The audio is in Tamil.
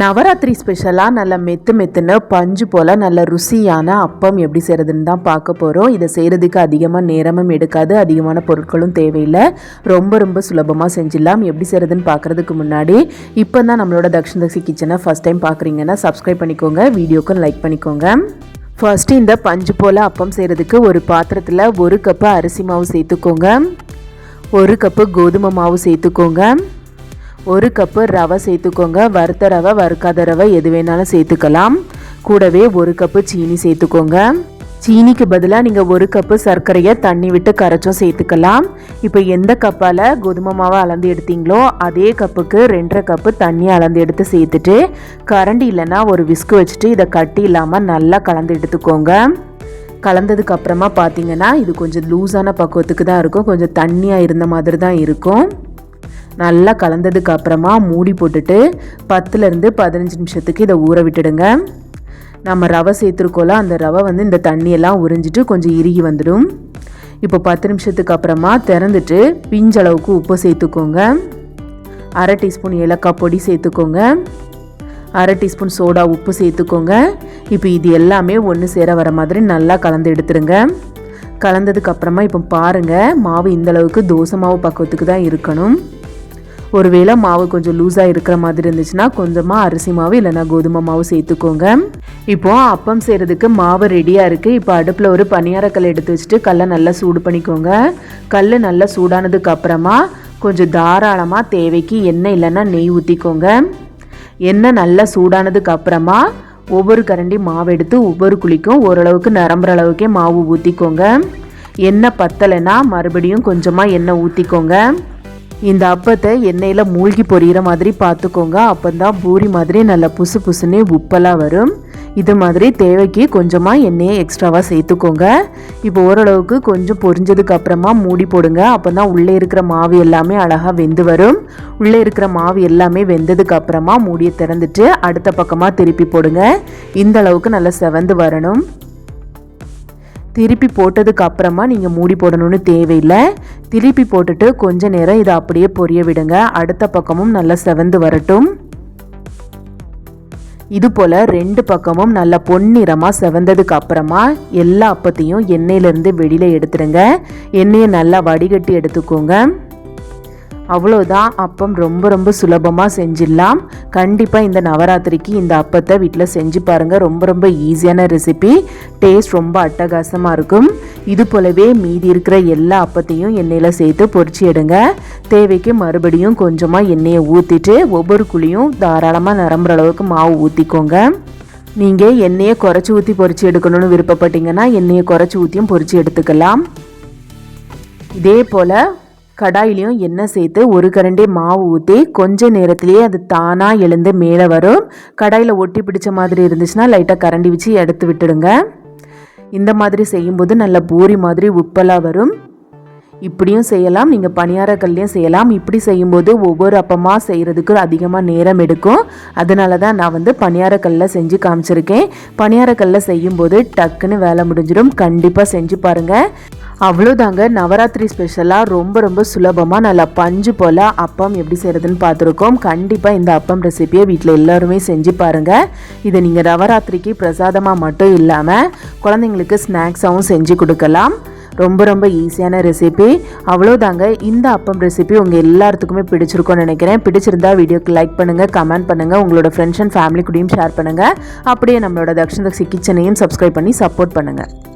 நவராத்திரி ஸ்பெஷலாக நல்ல மெத்து மெத்துன்னு பஞ்சு போல் நல்ல ருசியான அப்பம் எப்படி செய்கிறதுன்னு தான் பார்க்க போகிறோம் இதை செய்கிறதுக்கு அதிகமாக நேரமும் எடுக்காது அதிகமான பொருட்களும் தேவையில்லை. ரொம்ப ரொம்ப சுலபமாக செஞ்சிடலாம். எப்படி செய்கிறதுன்னு பார்க்குறதுக்கு முன்னாடி இப்போ தான் நம்மளோட தக்ஷன் தக்ஷி கிச்சனை ஃபஸ்ட் டைம் பார்க்குறீங்கன்னா சப்ஸ்கிரைப் பண்ணிக்கோங்க வீடியோக்கும் லைக் பண்ணிக்கோங்க. ஃபஸ்ட்டு இந்த பஞ்சு போல் அப்பம் செய்கிறதுக்கு ஒரு பாத்திரத்தில் ஒரு கப்பு அரிசி மாவு சேர்த்துக்கோங்க. ஒரு கப்பு கோதுமை மாவு சேர்த்துக்கோங்க. ஒரு கப்பு ரவை சேர்த்துக்கோங்க. வறுத்த ரவை வறுக்காத ரவை எது வேணாலும் சேர்த்துக்கலாம். கூடவே ஒரு கப்பு சீனி சேர்த்துக்கோங்க. சீனிக்கு பதிலாக நீங்கள் ஒரு கப்பு சர்க்கரையை தண்ணி விட்டு கரைச்சும் சேர்த்துக்கலாம். இப்போ எந்த கப்பால் கோதுமை மாவை அளந்து எடுத்தீங்களோ அதே கப்புக்கு ரெண்டரை கப்பு தண்ணி அளந்து எடுத்து சேர்த்துட்டு கரண்டி இல்லைன்னா ஒரு விஸ்கு வச்சுட்டு இதை கட்டி இல்லாமல் நல்லா கலந்து எடுத்துக்கோங்க. கலந்ததுக்கு அப்புறமா பார்த்தீங்கன்னா இது கொஞ்சம் லூஸான பக்குவத்துக்கு தான் இருக்கும். கொஞ்சம் தண்ணியாக இருந்த மாதிரி தான் இருக்கும். நல்லா கலந்ததுக்கு அப்புறமா மூடி போட்டுட்டு பத்துலேருந்து பதினஞ்சு நிமிஷத்துக்கு இதை ஊற விட்டுடுங்க. நம்ம ரவை சேர்த்துருக்கோல அந்த ரவை வந்து இந்த தண்ணியெல்லாம் உறிஞ்சிட்டு கொஞ்சம் இறுகி வந்துடும். இப்போ பத்து நிமிஷத்துக்கு அப்புறமா திறந்துட்டு பிஞ்சளவுக்கு உப்பு சேர்த்துக்கோங்க. அரை டீஸ்பூன் ஏலக்காய் பொடி சேர்த்துக்கோங்க. அரை டீஸ்பூன் சோடா உப்பு சேர்த்துக்கோங்க. இப்போ இது எல்லாமே ஒன்று சேர வர மாதிரி நல்லா கலந்து எடுத்துருங்க கலந்ததுக்கப்புறமா இப்போ பாருங்கள் மாவு இந்த அளவுக்கு தோசை மாவு பக்குவத்துக்கு தான் இருக்கணும். ஒருவேளை மாவு கொஞ்சம் லூஸாக இருக்கிற மாதிரி இருந்துச்சுன்னா கொஞ்சமாக அரிசி மாவு இல்லைனா கோதுமை மாவு சேர்த்துக்கோங்க. இப்போ அப்பம் செய்கிறதுக்கு மாவு ரெடியாக இருக்குது இப்போ அடுப்பில் ஒரு பனியாரக்கல் எடுத்து வச்சுட்டு கல்லை நல்லா சூடு பண்ணிக்கோங்க. கல் நல்லா சூடானதுக்கு அப்புறமா கொஞ்சம் தாராளமாக தேவைக்கு எண்ணெய் இல்லைன்னா நெய் ஊற்றிக்கோங்க எண்ணெய் நல்லா சூடானதுக்கு அப்புறமா ஒவ்வொரு கரண்டி மாவு எடுத்து ஒவ்வொரு குழிக்கும் ஓரளவுக்கு நிரம்புற அளவுக்கே மாவு ஊற்றிக்கோங்க எண்ணெய் பத்தலைன்னா மறுபடியும் கொஞ்சமாக எண்ணெய் ஊற்றிக்கோங்க இந்த அப்பத்தை எண்ணெயில் மூழ்கி பொரியிற மாதிரி பார்த்துக்கோங்க. அப்போ தான் பூரி மாதிரி நல்லா புசு புசுன்னு உப்பெல்லாம் வரும். இது மாதிரி தேவைக்கு கொஞ்சமாக எண்ணெயை எக்ஸ்ட்ராவாக சேர்த்துக்கோங்க. இப்போ ஓரளவுக்கு கொஞ்சம் பொரிஞ்சதுக்கு அப்புறமா மூடி போடுங்க. அப்போ தான் உள்ளே இருக்கிற மாவு எல்லாமே அழகாக வெந்து வரும். உள்ளே இருக்கிற மாவு எல்லாமே வெந்ததுக்கு அப்புறமா மூடியை திறந்துட்டு அடுத்த பக்கமாக திருப்பி போடுங்க. இந்த அளவுக்கு நல்லா செவந்து வரணும். திருப்பி போட்டதுக்கு அப்புறமா நீங்கள் மூடி போடணும்னு தேவையில்லை. திருப்பி போட்டுட்டு கொஞ்ச நேரம் இதை அப்படியே பொரிய விடுங்க. அடுத்த பக்கமும் நல்லா செவந்து வரட்டும். இது போல் ரெண்டு பக்கமும் நல்லா பொன்னிறமாக செவந்ததுக்கு அப்புறமா எல்லா அப்பத்தையும் எண்ணெயிலேருந்து வெளியில் எடுத்துடுங்க. எண்ணெயை நல்லா வடிகட்டி எடுத்துக்கோங்க. அவ்வளோதான் அப்பம் ரொம்ப ரொம்ப சுலபமாக செஞ்சிடலாம். கண்டிப்பாக இந்த நவராத்திரிக்கு இந்த அப்பத்தை வீட்டில் செஞ்சு பாருங்கள் ரொம்ப ரொம்ப ஈஸியான ரெசிபி டேஸ்ட் ரொம்ப அட்டகாசமாக இருக்கும். இது போலவே மீதி இருக்கிற எல்லா அப்பத்தையும் எண்ணெயில் சேர்த்து பொறிச்சு எடுங்க. தேவைக்கு மறுபடியும் கொஞ்சமாக எண்ணெயை ஊற்றிட்டு ஒவ்வொரு குழியும் தாராளமாக நிரம்புற அளவுக்கு மாவு ஊற்றிக்கோங்க நீங்கள் எண்ணெயை குறைச்சி ஊற்றி பொறிச்சு எடுக்கணும்னு விருப்பப்பட்டீங்கன்னா எண்ணெயை குறைச்சி ஊற்றியும் பொறிச்சு எடுத்துக்கலாம். இதே போல் கடாயிலையும் எண்ணெய் சேர்த்து ஒரு கரண்டி மாவு ஊற்றி கொஞ்ச நேரத்திலேயே அது தானாக எழுந்து மேலே வரும். கடாயில் ஒட்டி பிடிச்ச மாதிரி இருந்துச்சுன்னா லைட்டாக கரண்டி வச்சு எடுத்து விட்டுடுங்க. இந்த மாதிரி செய்யும்போது நல்ல பூரி மாதிரி உப்பெல்லாம் வரும். இப்படியும் செய்யலாம். நீங்கள் பணியாரக்கல்லையும் செய்யலாம். இப்படி செய்யும்போது ஒவ்வொரு அப்பமாக செய்கிறதுக்கு அதிகமாக நேரம் எடுக்கும். அதனால தான் நான் வந்து பணியாரக்கல்லில் செஞ்சு காமிச்சிருக்கேன். பணியாரக்கல்லில் செய்யும்போது டக்குன்னு வேலை முடிஞ்சிடும். கண்டிப்பாக செஞ்சு பாருங்கள் அவ்வளோதாங்க நவராத்திரி ஸ்பெஷலாக ரொம்ப ரொம்ப சுலபமாக நல்லா பஞ்சு போல் அப்பம் எப்படி செய்கிறதுன்னு பார்த்துருக்கோம். கண்டிப்பாக இந்த அப்பம் ரெசிபியை வீட்டில் எல்லாருமே செஞ்சு பாருங்கள் இதை நீங்கள் நவராத்திரிக்கு பிரசாதமாக மட்டும் இல்லாமல் குழந்தைங்களுக்கு ஸ்நாக்ஸாகவும் செஞ்சு கொடுக்கலாம். ரொம்ப ரொம்ப ஈஸியான ரெசிபி அவ்வளோதாங்க இந்த அப்பம் ரெசிபி உங்கள் எல்லாத்துக்குமே பிடிச்சிருக்கும்னு நினைக்கிறேன். பிடிச்சிருந்தா வீடியோக்கு லைக் பண்ணுங்கள் கமெண்ட் பண்ணுங்கள் உங்களோட ஃப்ரெண்ட்ஸ் அண்ட் ஃபேமிலி கூடயும் ஷேர் பண்ணுங்கள் அப்படியே நம்மளோட தக்ஷன் தக்ஷி கிச்சனையும் சப்ஸ்கிரைப் பண்ணி சப்போர்ட் பண்ணுங்கள்